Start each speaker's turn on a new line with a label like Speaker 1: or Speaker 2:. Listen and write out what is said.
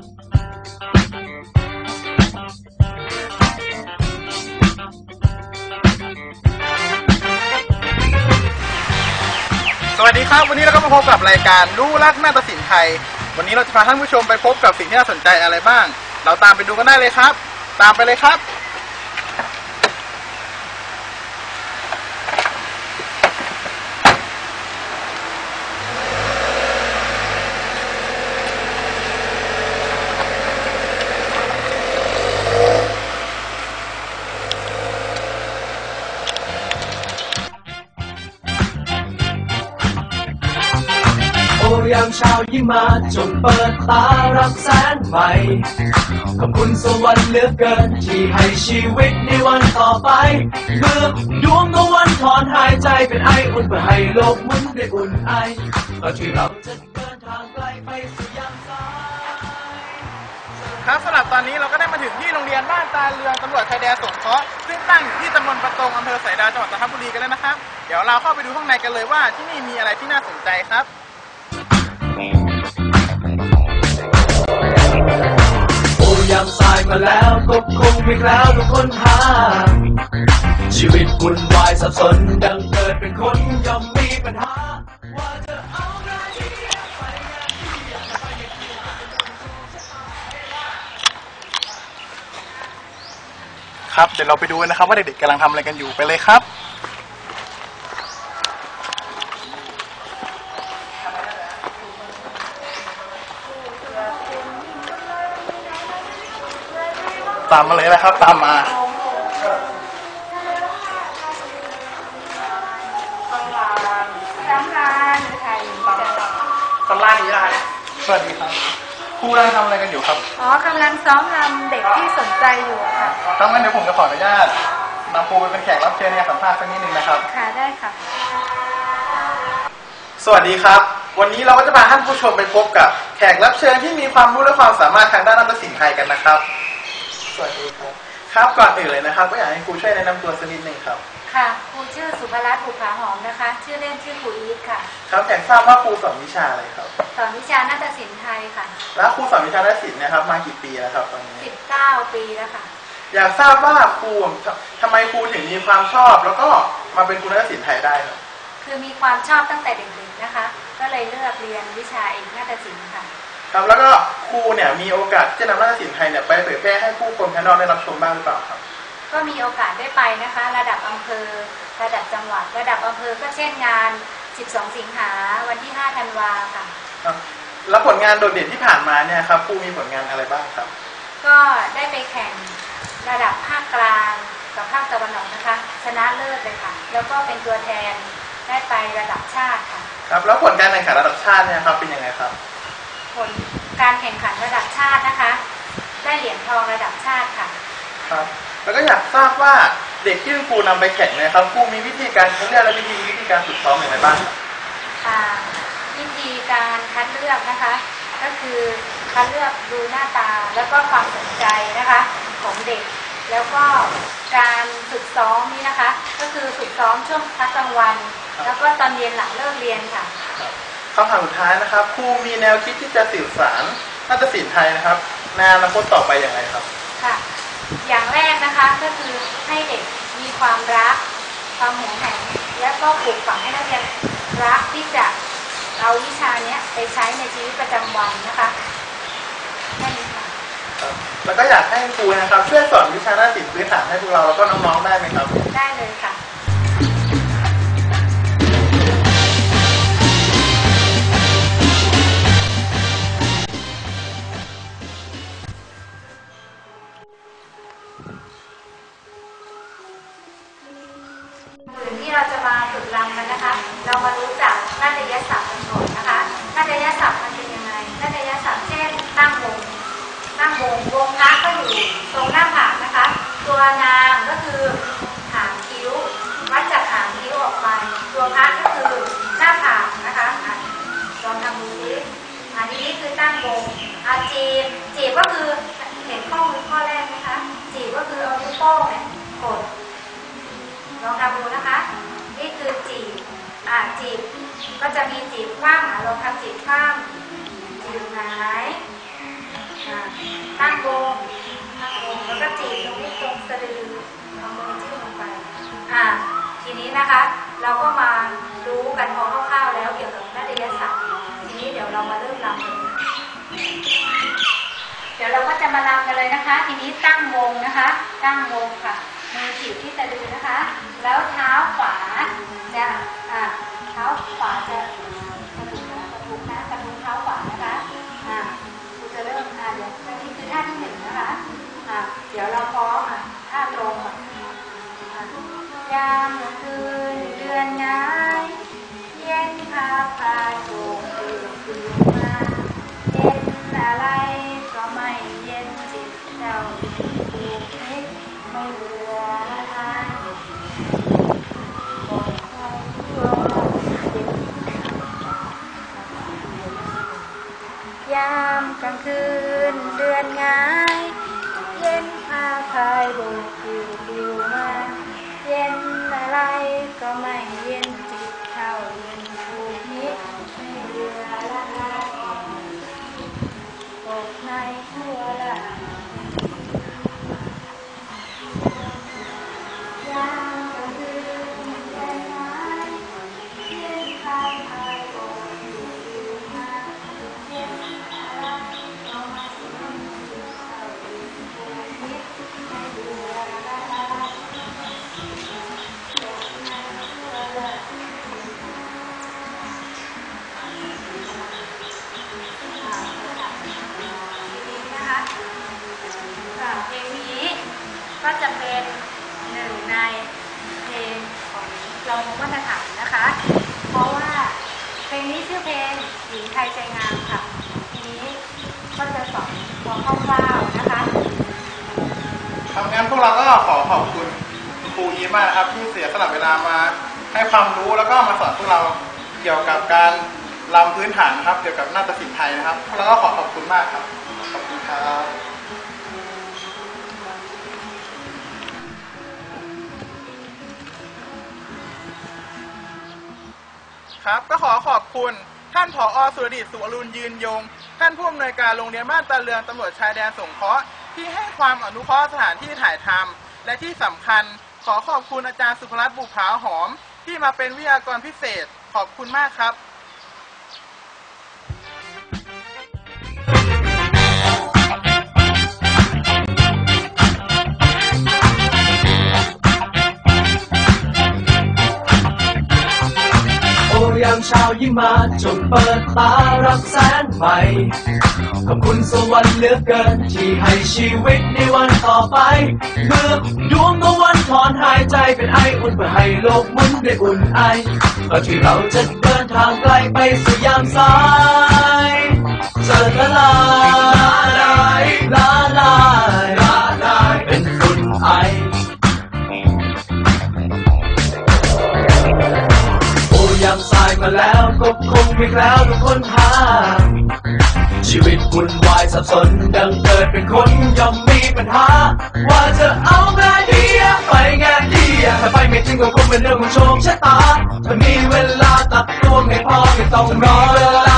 Speaker 1: สวัสดีครับ วันนี้เราก็มาพบกับรายการรู้รักนาฏศิลป์ไทย วันนี้เราจะพาท่านผู้ชมไปพบกับสิ่งที่น่าสนใจอะไรบ้าง เราตามไปดูกันได้เลยครับ ตามไปเลยครับ
Speaker 2: ยามเช้ายิ้มมาจงเปิดตารับแสงใหม่ขอบคุณสวรรค์เหลือเกิน ที่ให้ชีวิตในวันต่อไปเมื่อดวงตะวันถอนหายใจเป็นไออุ่นเพื่อให้โลกหมุนได้อุ่นไอก่อนที่เราจะเดินทางไกลไปสู่ยามสาย
Speaker 1: ครับสำหรับตอนนี้เราก็ได้มาถึงที่โรงเรียนบ้านตาเรืองตำรวจชายแดนสงเคราะห์ซึ่งตั้งอยู่ที่ตำบลประตงอำเภอสายดาวจังหวัดจันทบุรีกันแล้วนะครับ เดี๋ยวเราเข้าไปดูข้างในกันเลยว่าที่นี่มีอะไรที่น่าสนใจครับา
Speaker 2: มสายมาแล้วก็คงไม่แล้วทุกคนหา ชีวิตวุ่นวายสับสนดังเกิดเป็นคนย่อมมีปัญหา ว่าจะเอาไงดีไปไงดีอยากไปยังไง
Speaker 1: ครับเดี๋ยวเราไปดูกันนะครับ ว่าเด็กๆกำลังทำอะไรกันอยู่ไปเลยครับ ตามมาเลยนะครับ ตามมา
Speaker 3: สำราญหรือไทย
Speaker 1: ตำรานี้ได้สวัสดีครับครูกำลังทำอะไรกันอยู่ครับ
Speaker 3: อ๋อกำลังซ้อมรำเด็กที่สนใจอยู่ค่ะ
Speaker 1: ถ้างั้นเดี๋ยวผมจะขออนุญาตนำครูไปเป็นแขกรับเชิญในการสัมภาษณ์สักนิดนึงนะครับ
Speaker 3: ค่ะได้ค่ะ
Speaker 1: สวัสดีครับ วันนี้เราก็จะพาท่านผู้ชมไปพบกับแขกรับเชิญที่มีความรู้และความสามารถทางด้านนาฏศิลป์ไทยกันนะครับ วัสดีครับครับก่อนอื่นเลยนะครับ ก็อยากให้ครูช่วยแนะนำตัวสักนิดนึงครับ
Speaker 3: ค่ะครูชื่อสุภรัตน์บุภาหอมนะคะ ชื่อเล่นชื่อครูอีทค่ะ
Speaker 1: ครับอยากทราบว่าครูสอนวิชาอะไรครับ
Speaker 3: สอนวิชานาฏศิลป์ไทยค่ะ
Speaker 1: แล้วครูสอนวิชานาฏศิลป์เนะครับ มากี่ปีแล้วครับตอนนี้
Speaker 3: 19ปีแล้วค่ะ
Speaker 1: อยากทราบว่าครูททำไมครูถึงมีความชอบ แล้วก็มาเป็นครูนาฏศิลป์ไทยได้ครับ
Speaker 3: คือมีความชอบตั้งแต่เด็กๆนะคะ ก็เลยเลือกเรียนวิชาเอกนาฏศิลป์ค่ะ
Speaker 1: ครับแล้วก็ครูเนี่ยมีโอกาสที่จะนำนาฏศิลป์ไทยเนี่ยไปเผยแพร่ให้ผู้คนภายนอกได้รับชมบ้างหรือเปล่าครับ
Speaker 3: ก็มีโอกาสได้ไปนะคะ ระดับอำเภอ ระดับจังหวัด ระดับอำเภอก็เช่นงาน 12 สิงหาวันที่ 5 ธันวาค่ะ
Speaker 1: ครับแล้วผลงานโดดเด่นที่ผ่านมาเนี่ยครับครูมีผลงานอะไรบ้างครับ
Speaker 3: ก็ได้ไปแข่งระดับภาคกลางกับภาคตะวันออกนะคะ ชนะเลิศเลยค่ะ แล้วก็เป็นตัวแทนได้ไประดับชาติค่ะ
Speaker 1: ครับแล้วผลการแข่งขันระดับชาติเนี่ยครับเป็นยังไงครับ
Speaker 3: ผลการแข่งขันระดับชาตินะคะ ได้เหรียญทองระดับชาติค่ะ
Speaker 1: ครับ แล้วก็อยากทราบว่าเด็กที่คุณครูนำไปแข่งเนี่ยครับครูมีวิธีการคัดเลือกและวิธีวิธีการฝึกซ้อมอย่างไรบ้างครับ
Speaker 3: อ่าวิธีการคัดเลือกนะคะ ก็คือคัดเลือกดูหน้าตาแล้วก็ความสนใจนะคะของเด็ก แล้วก็การฝึกซ้อมนี่นะคะ ก็คือฝึกซ้อมช่วงพักกลางวัน แล้วก็ตอนเย็นหลังเลิกเรียนค่ะ
Speaker 1: คำถามสุดท้ายนะครับครูมีแนวคิดที่จะสื่อสารนาฏศิลป์ไทยนะครับในอนาคตต่อไปอย่างไรครับ
Speaker 3: ค่ะ อย่างแรกนะคะก็คือให้เด็กมีความรัก ความหวงแหนและก็ปลูกฝังให้นักเรียนรักที่จะเอาวิชาเนี้ยไปใช้ในชีวิตประจำวันนะคะแค่นี้ค่ะ
Speaker 1: ครับแล้วก็อยากให้ครูนะครับช่วยสอนวิชานาฏศิลป์พื้นฐานให้พวกเราแล้วก็น้องๆได้ไหมครับ
Speaker 3: ได้เลยค่ะ วงพระก็อยู่ตรงหน้าผากนะคะ ตัวนามก็คือหางคิ้ว วัดจากหางคิ้วออกไป ตัวพระก็คือหน้าผากนะคะลองทำดูซิอันนี้คือตั้งวงอาจีบจีบก็คือเห็นข้อมือข้อแรกไหมคะ จีบก็คือเอานิ้วโป้งเนี่ยกดลองทำดูนะคะ นี่คือจีบอ่าจีบก็จะมีจีบคว่ำลองทำจีบคว่ำจีบหงายหอ่า ตั้งวงตั้งวงแล้วก็จีบตรงนี้ตรงสะดือเอามือจิ้มลงไป อ่า ทีนี้นะคะ เราก็มารู้กันพอคร่าวๆแล้วเกี่ยวกับนาฏยศาสตร์ทีนี้เดี๋ยวเรามาเริ่มรำกันเดี๋ยวเราก็จะมาลำกันเลยนะคะ ทีนี้ตั้งวงนะคะ ตั้งวงค่ะมือจีบที่สะดือนะคะ แล้วทาามกลางคืนเดือนง่าย เย็นพาพายโบกปิวปิวมา เย็นอะไรก็ไม่เย็นจิตเท่าเย็นถูกนิดไม่เรือละลายตกในทั่วละ ก็จะเป็นหนึ่งในเพลงของเราวงมาตรฐานนะคะ เพราะว่าเพลงนี้ชื่อเพลงหญิงไทยใจงามค่ะทีนี้ก็จะสอนพอคร่าวๆนะคะ
Speaker 1: ครับงั้นพวกเราก็ขอขอบคุณครูอีมากนะครับ ที่เสียสละเวลามาให้ความรู้แล้วก็มาสอนพวกเราเกี่ยวกับการรำพื้นฐานนะครับ เกี่ยวกับนาฏศิลป์ไทยนะครับพวกเราก็ขอขอบคุณมากครับขอบคุณครับ ครับ ก็ขอขอบคุณ ท่านผอสุรดิตสุอรุณยืนยง ท่านผู้อำนวยการโรงเรียนบ้านตาเรืองตำรวจชายแดนสงเคราะห์ที่ให้ความอนุเคราะห์สถานที่ถ่ายทำและที่สำคัญ ขอขอบคุณอาจารย์สุภรัตน์บุภาหอม ที่มาเป็นวิทยากรพิเศษ ขอบคุณมากครับ
Speaker 2: ชามเช้ายิ่งมาจงเปิดตารับแสงใหม่ขอบคุณสวรรค์เหลือเกิน ที่ให้ชีวิตในวันต่อไป เมื่อดวงตะวันถอนหายใจเป็นไออุ่นเพื่อให้โลกมุนได้อุ่นไอก่อนที่เราจะเดินทางไกลไปสู่ยามสาย อีกแล้วทุกคนหาชีวิตวุ่นวายสับสนดังเกิดเป็นคนย่อมมีปัญหา ว่าจะเอาไงดีอะไปไงดีอะถ้าไปไม่ถึงก็คงเป็นเรื่องของโชคชะตาถ้ามีเวลาตัดตัวงให้พอไม่ต้องรอเวลา